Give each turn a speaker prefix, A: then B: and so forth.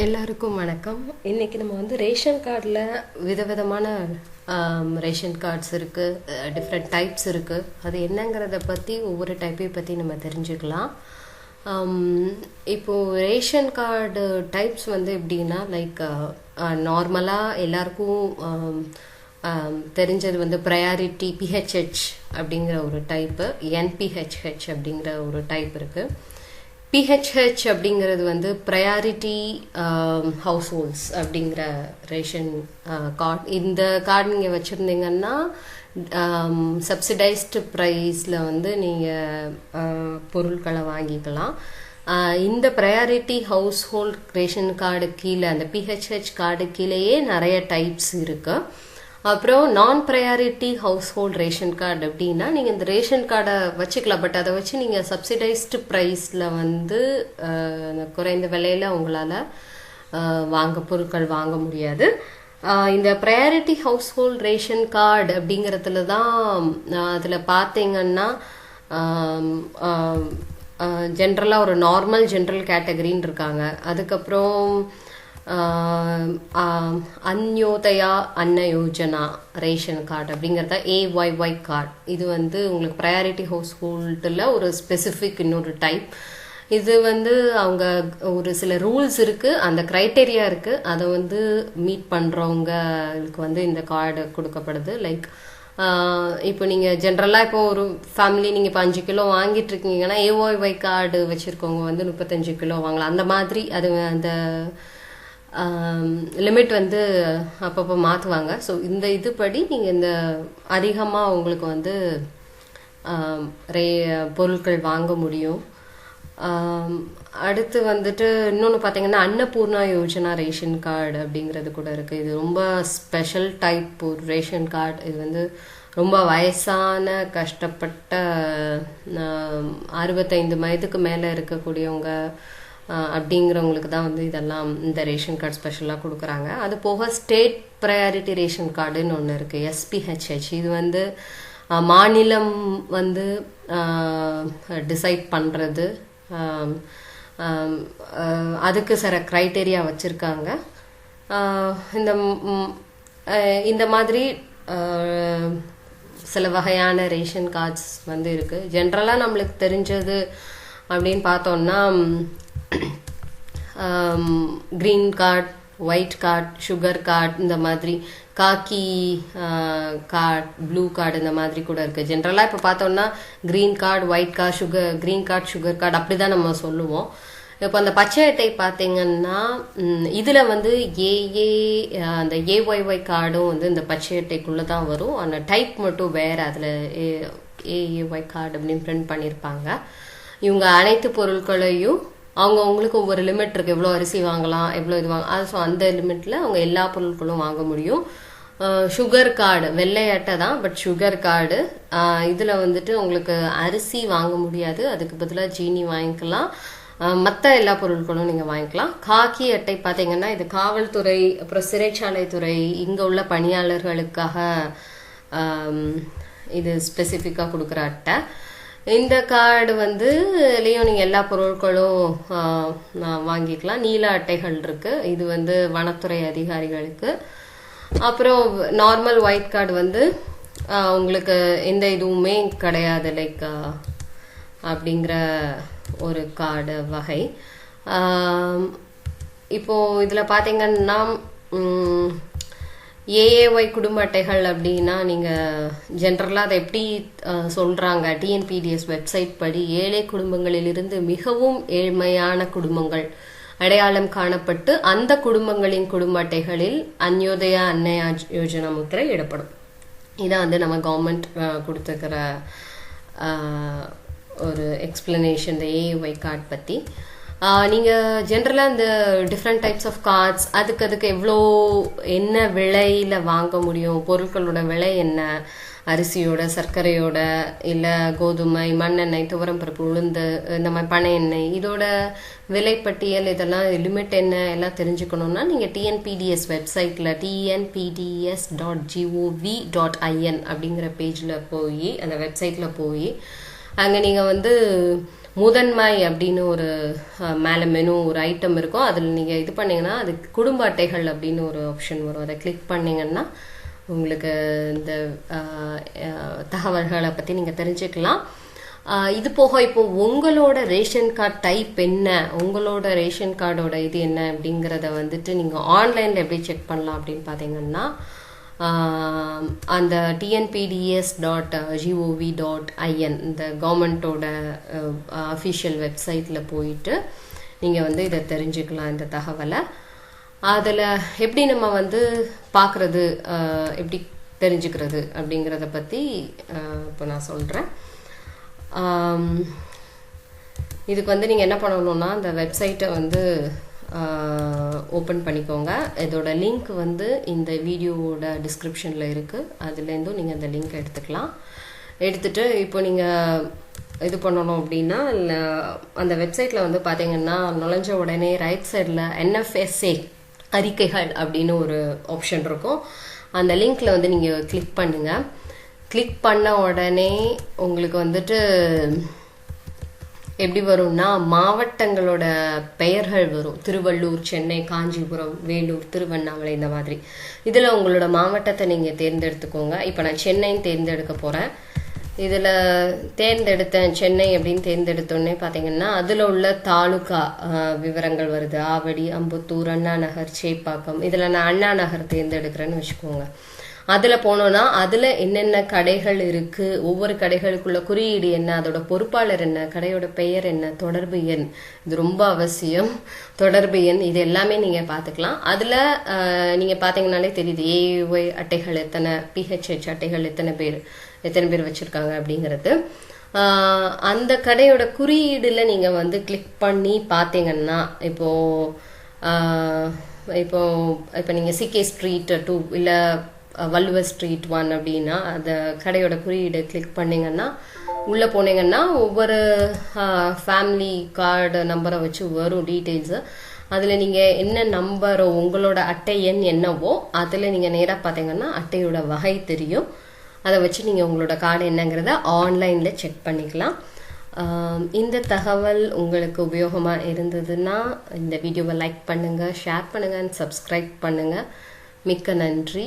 A: எல்லாருக்கும் வணக்கம். இன்னைக்கு நம்ம வந்து ரேஷன் கார்டில் விதவிதமான ரேஷன் கார்ட்ஸ் இருக்குது டிஃப்ரெண்ட் டைப்ஸ் இருக்குது அது என்னங்கிறத பற்றி ஒவ்வொரு டைப்பையும் பற்றி நம்ம தெரிஞ்சுக்கலாம். இப்போது இப்போ ரேஷன் கார்டு டைப்ஸ் வந்து எப்படின்னா லைக் நார்மலாக எல்லாருக்கும் தெரிஞ்சது வந்து ப்ரையாரிட்டி பிஹெச்ஹெச் அப்படிங்கிற ஒரு டைப்பு என்பிஹெச்ஹெச் அப்படிங்கிற ஒரு டைப் இருக்குது பிஹெச்ஹெச் அப்படிங்கிறது வந்து ப்ரையாரிட்டி ஹவுஸ் ஹோல்ட்ஸ் அப்படிங்கிற ரேஷன் கார்டு uh, இந்த கார்டு நீங்கள் வச்சுருந்தீங்கன்னா சப்சிடைஸ்டு um, ப்ரைஸில் வந்து நீங்கள் uh, பொருட்களை வாங்கிக்கலாம். Uh, இந்த priority house hold ration card கீழே அந்த பிஹெச்ஹெச் கார்டு கீழேயே நிறைய டைப்ஸ் இருக்குது அப்புறம் நான் priority house hold ration card அப்படின்னா நீங்கள் இந்த ரேஷன் கார்டை வச்சுக்கலாம். பட் அதை வச்சு நீங்கள் சப்சிடைஸ்டு ப்ரைஸில் வந்து குறைந்த விலையில் உங்களால் வாங்க பொருட்கள் வாங்க முடியாது. இந்த priority house hold ration card அப்படிங்கிறதுல தான் அதில் பார்த்தீங்கன்னா ஜென்ரலாக ஒரு நார்மல் ஜென்ரல் கேட்டகரின்னு இருக்காங்க. அதுக்கப்புறம் அந்யோதயா அன்ன யோஜனா ரேஷன் கார்டு அப்படிங்கிறத ஏஒய்ஒய் கார்டு இது வந்து உங்களுக்கு ப்ரையாரிட்டி ஹவுஸ் ஹோல்டில் ஒரு ஸ்பெசிஃபிக் இன்னொரு டைப் இது வந்து அவங்க ஒரு சில ரூல்ஸ் இருக்குது அந்த க்ரைட்டேரியா இருக்குது அதை வந்து மீட் பண்ணுறவங்களுக்கு வந்து இந்த கார்டு கொடுக்கப்படுது. லைக் இப்போ நீங்கள் ஜென்ரலாக இப்போ ஒரு ஃபேமிலி நீங்கள் இப்போ அஞ்சு கிலோ வாங்கிட்டு இருக்கீங்கன்னா ஏஓஒய் கார்டு வச்சுருக்கவங்க வந்து முப்பத்தஞ்சு கிலோ வாங்கலாம். அந்த மாதிரி அது அந்த லிமிட் வந்து அப்பப்போ மாற்றுவாங்க ஸோ இந்த இதுபடி நீங்கள் இந்த அதிகமாக உங்களுக்கு வந்து ரே பொருட்கள் வாங்க முடியும். அடுத்து வந்துட்டு இன்னொன்று பார்த்தீங்கன்னா அன்னபூர்ணா யோஜனா ரேஷன் கார்டு அப்படிங்கிறது கூட இருக்குது இது ரொம்ப ஸ்பெஷல் டைப் ஒரு ரேஷன் கார்டு. இது வந்து ரொம்ப வயசான கஷ்டப்பட்ட அறுபத்தைந்து வயதுக்கு மேலே இருக்கக்கூடியவங்க அப்படிங்கிறவங்களுக்கு தான் வந்து இதெல்லாம் இந்த ரேஷன் கார்டு ஸ்பெஷலாக கொடுக்குறாங்க. அது போக ஸ்டேட் ப்ரையாரிட்டி ரேஷன் கார்டுன்னு ஒன்று இருக்குது எஸ்பிஹெச்ஹெச் இது வந்து மாநிலம் வந்து டிசைட் பண்ணுறது அதுக்கு சில க்ரைட்டேரியா வச்சுருக்காங்க. இந்த இந்த மாதிரி சில வகையான ரேஷன் கார்ட்ஸ் வந்து இருக்குது ஜென்ரலாக நம்மளுக்கு தெரிஞ்சது அப்படின்னு பார்த்தோம்னா green card white card sugar card இந்த மாதிரி. காக்கி கார்ட் ப்ளூ கார்டு இந்த மாதிரி கூட இருக்குது ஜென்ரலாக இப்போ பார்த்தோம்னா green card white card sugar green card sugar card அப்படி தான் நம்ம சொல்லுவோம். இப்போ அந்த பச்சை அட்டை பார்த்தீங்கன்னா இதில் வந்து ஏஏ uh, அந்த ஏஒய்ஒய் கார்டும் வந்து இந்த பச்சை அட்டைக்குள்ளே தான் வரும். அந்த டைப் மட்டும் வேறு அதில் ஏஏஒய் கார்டு அப்படின்னு பிரிண்ட் பண்ணியிருப்பாங்க இவங்க அனைத்து பொருட்களையும் அவங்க அவங்களுக்கு ஒவ்வொரு லிமிட் இருக்குது எவ்வளோ அரிசி வாங்கலாம் எவ்வளோ இது வாங்க அது ஸோ அந்த லிமிட்டில் அவங்க எல்லா பொருட்களும் வாங்க முடியும். சுகர் கார்டு வெள்ளை அட்டை தான் பட் சுகர் கார்டு இதில் வந்துட்டு உங்களுக்கு அரிசி வாங்க முடியாது. அதுக்கு பதிலாக ஜீனி வாங்கிக்கலாம். மற்ற எல்லா பொருட்களும் நீங்கள் வாங்கிக்கலாம். காக்கி அட்டை பார்த்தீங்கன்னா இது காவல்துறை அப்புறம் சிறைச்சாலை துறை இங்கே உள்ள பணியாளர்களுக்காக இது ஸ்பெசிஃபிக்காக கொடுக்குற அட்டை. இந்த கார்டு வந்து இதுலேயும் நீங்கள் எல்லா பொருட்களும் நான் வாங்கிக்கலாம். நீல அட்டைகள் இருக்கு. இது வந்து வனத்துறை அதிகாரிகளுக்கு. அப்புறம் நார்மல் ஒயிட் கார்டு வந்து உங்களுக்கு எந்த இதுவுமே கிடையாது. லைக் அப்படிங்கிற ஒரு கார்டு வகை. இப்போது இப்போ இதில் பார்த்தீங்கன்னா ஏஏஒய் குடும்ப அட்டைகள் அப்படின்னா நீங்கள் ஜென்ரலாக அதை எப்படி சொல்கிறாங்க டிஎன்பிடிஎஸ் வெப்சைட் படி ஏழை குடும்பங்களிலிருந்து மிகவும் ஏழ்மையான குடும்பங்கள் அடையாளம் காணப்பட்டு அந்த குடும்பங்களின் குடும்ப அட்டைகளில் அந்யோதயா அன்னையா யோஜனா முத்திரை இடப்படும். இதான் வந்து நம்ம கவர்மெண்ட் கொடுத்துருக்கிற ஒரு எக்ஸ்பிளனேஷன் இந்த ஏஏஒய் கார்டு பற்றி நீங்கள் ஜென்ரலாக இந்த டிஃப்ரெண்ட் டைப்ஸ் ஆஃப் கார்ட்ஸ் அதுக்கு அதுக்கு எவ்வளோ என்ன விலையில் வாங்க முடியும்? பொருட்களோட விலை என்ன? அரிசியோட சர்க்கரையோட இல்லை கோதுமை மண்ணெண்ணெய் துவரம் பருப்பு உளுந்து இந்த மாதிரி பனை எண்ணெய் இதோட விலைப்பட்டியல் இதெல்லாம் லிமிட் என்ன எல்லாம் தெரிஞ்சுக்கணும்னா நீங்கள் டிஎன்பிடிஎஸ் வெப்சைட்டில் TNPDS dot GOV dot IN அப்படிங்கிற பேஜில் போய் அந்த வெப்சைட்டில் போய் அங்கே நீங்கள் வந்து முதன்மை அப்படின்னு ஒரு மேலே மேல மெனு ஒரு ஐட்டம் இருக்கும் அதில் நீங்கள் இது பண்ணீங்கன்னா அது குடும்ப அட்டைகள் அப்படின்னு ஒரு ஆப்ஷன் வரும். அதை கிளிக் பண்ணீங்கன்னா உங்களுக்கு இந்த தகவல்களை பற்றி நீங்கள் தெரிஞ்சுக்கலாம். இது போக இப்போ உங்களோட ரேஷன் கார்டு டைப் என்ன? உங்களோட ரேஷன் கார்டோட இது என்ன அப்படிங்கிறத வந்துட்டு நீங்கள் ஆன்லைனில் எப்படி செக் பண்ணலாம் அப்படின்னு பார்த்தீங்கன்னா அந்த TNPDS dot GOV dot IN இந்த கவர்மெண்ட்டோட அஃபிஷியல் வெப்சைட்டில் போயிட்டு நீங்கள் வந்து இதை தெரிஞ்சுக்கலாம் இந்த தகவலை. அதில் எப்படி நம்ம வந்து பார்க்குறது எப்படி தெரிஞ்சுக்கிறது அப்படிங்கிறத பற்றி இப்போ நான் சொல்கிறேன் இதுக்கு வந்து நீங்கள் என்ன பண்ணணும்னா அந்த வெப்சைட்டை வந்து ஓப்பன் பண்ணிக்கோங்க. இதோட லிங்க் வந்து இந்த வீடியோவோட டிஸ்கிரிப்ஷனில் இருக்குது அதுலேருந்தும் நீங்கள் அந்த லிங்க் எடுத்துக்கலாம். எடுத்துட்டு இப்போ நீங்கள் இது பண்ணணும் அப்படின்னா இல்லை அந்த வெப்சைட்டில் வந்து பார்த்தீங்கன்னா நுழைஞ்ச உடனே ரைட் சைடில் என்எஃப்எஸ்ஏ அறிக்கைகள் அப்படின்னு ஒரு ஆப்ஷன் இருக்கும். அந்த லிங்க்கில் வந்து நீங்கள் கிளிக் பண்ணுங்கள் கிளிக் பண்ண உடனே உங்களுக்கு வந்துட்டு எப்படி வரும்னா மாவட்டங்களோட பெயர்கள் வரும். திருவள்ளூர் சென்னை காஞ்சிபுரம் வேலூர் திருவண்ணாமலை இந்த மாதிரி. இதில் உங்களோட மாவட்டத்தை நீங்கள் தேர்ந்தெடுத்துக்கோங்க. இப்போ நான் சென்னைன்னு தேர்ந்தெடுக்க போகிறேன் இதில் தேர்ந்தெடுத்தேன் சென்னை அப்படின்னு தேர்ந்தெடுத்தோடனே பார்த்தீங்கன்னா அதில் உள்ள தாலுகா விவரங்கள் வருது. ஆவடி அம்புத்தூர் அண்ணா நகர் சேப்பாக்கம். இதில் நான் அண்ணா நகர் தேர்ந்தெடுக்கிறேன்னு வச்சுக்கோங்க. அதில் போனோம்னா அதில் என்னென்ன கடைகள் இருக்கு ஒவ்வொரு கடைகளுக்குள்ள குறியீடு என்ன அதோட பொறுப்பாளர் என்ன கடையோட பெயர் என்ன தொடர்பு எண் இது ரொம்ப அவசியம். தொடர்பு எண் இது எல்லாமே நீங்கள் பார்த்துக்கலாம் அதில் நீங்கள் பார்த்தீங்கன்னாலே தெரியுது ஏஒய் அட்டைகள் எத்தனை பிஹெச்ஹெச் அட்டைகள் எத்தனை பேர் எத்தனை பேர் வச்சுருக்காங்க அப்படிங்கிறது. அந்த கடையோட குறியீடுல நீங்க வந்து கிளிக் பண்ணி பார்த்தீங்கன்னா இப்போ இப்போ இப்போ நீங்க சிகே ஸ்ட்ரீட் டூ இல்லை வள்ளுவர் ஸ்ட்ரீட் ஒன் அப்படின்னா அந்த கடையோட குறியீடு கிளிக் பண்ணீங்கன்னா உள்ளே போனீங்கன்னா ஒவ்வொரு ஃபேமிலி கார்டு நம்பரை வச்சு வரும் டீட்டெயில்ஸு அதில் நீங்கள் என்ன நம்பரோ உங்களோட அட்டை எண் என்னவோ அதில் நீங்கள் நேராக பார்த்தீங்கன்னா அட்டையோட வகை தெரியும். அதை வச்சு நீங்கள் உங்களோட கார்டு என்னங்கிறத ஆன்லைனில் செக் பண்ணிக்கலாம். இந்த தகவல் உங்களுக்கு உபயோகமாக இருந்ததுன்னா இந்த வீடியோவை லைக் பண்ணுங்கள் ஷேர் பண்ணுங்கள் அண்ட் சப்ஸ்கிரைப் பண்ணுங்கள் மிக்க நன்றி.